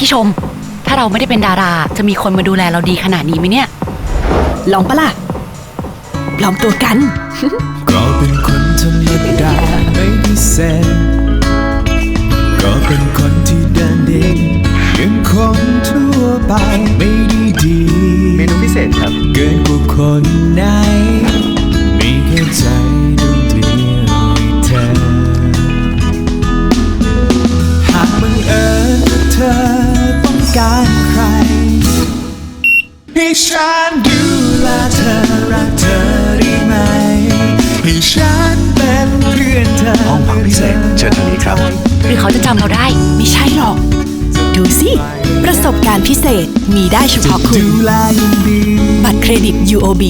พี่ชม ถ้าเราไม่ได้เป็นดารา จะมีคนมาดูแลเราดีขนาดนี้ไหมเนี่ย ลองปะล่ะ ลองตัวกัน ก็เป็นคนธรรมดาไม่พิเศษก็เป็นคนที่เดินดินยังคนทั่วไปไม่ได้ดีเมนูพิเศษครับ เกินกว่าคนไหนมีแค่ใจดวงเดียวให้เธอ หากบังเอิญว่าเธอต้อง การใคร ให้ฉันดูแลเธอรักเธอได้ไหม ให้ฉันเป็นเพื่อนเธอห้องพักพิเศษเชิญทางนี้ครับ หรือเขาจะจำเราได้ ไม่ใช่หรอก ดูสิ ประสบการณ์พิเศษมีได้เฉพาะคุณ ดูแลอยังดี บัตรเครดิต UOB